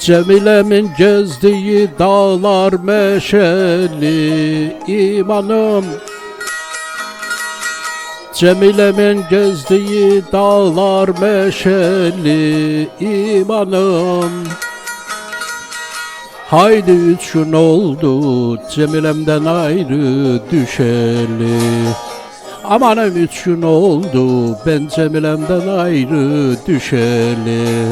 Cemile'min gezdiği dağlar meşeli imanım. Cemile'min gezdiği dağlar meşeli imanım. Haydi üç gün oldu Cemile'mden ayrı düşeli. Amanım üç gün oldu ben Cemile'mden ayrı düşeli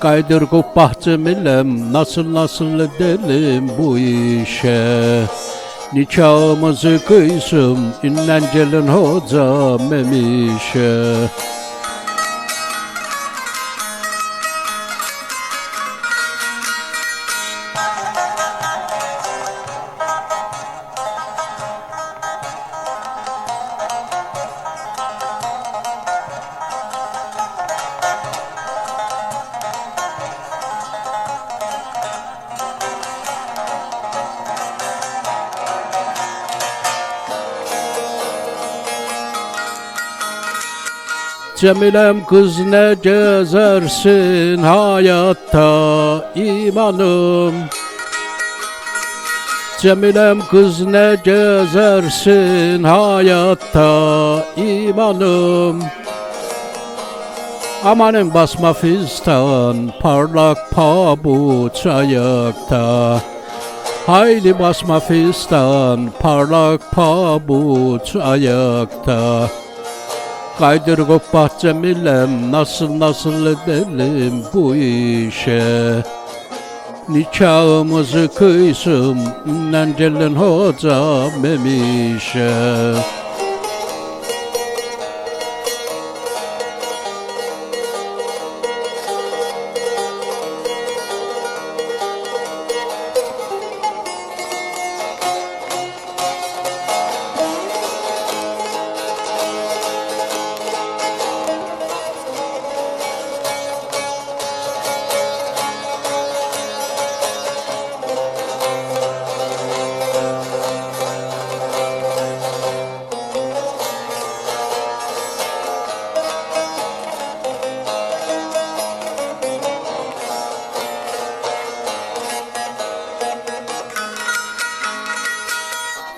Kaydır kubbah Cemilem nasıl nasıl edelim bu işe? Nikahımızı kıysın innen gelin hoca memişe Cemilem kız ne gezersin hayatta imanım. Cemilem kız ne gezersin hayatta imanım. Amanın basma fistan parlak pabuç ayakta. Haydi basma fistan parlak pabuç ayakta Kaydır kopak Cemilem nasıl nasıl edelim bu işe? Nikahımızı kıysın innen gelin hoca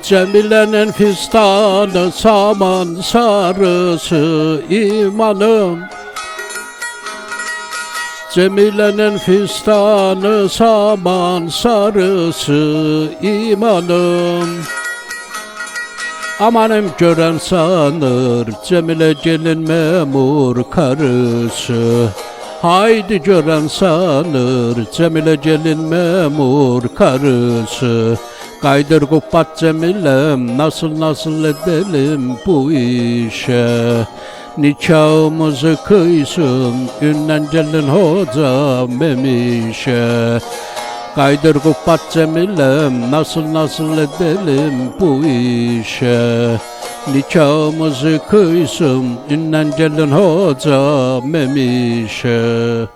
Cemile'nin fistanı saman sarısı imanım. Cemile'nin fistanı saman sarısı imanım. Amanım gören sanır Cemile gelin memur karısı. Haydi gören sanır Cemile gelin memur karısı Kaydır kupat Cemilem nasıl nasıl edelim bu işe? Nikahımızı kıysın ünnen gelin hoca memişe Kaydır kupat Cemilem nasıl nasıl edelim bu işe? Nikahımızı kıysın ünnen gelin hoca memişe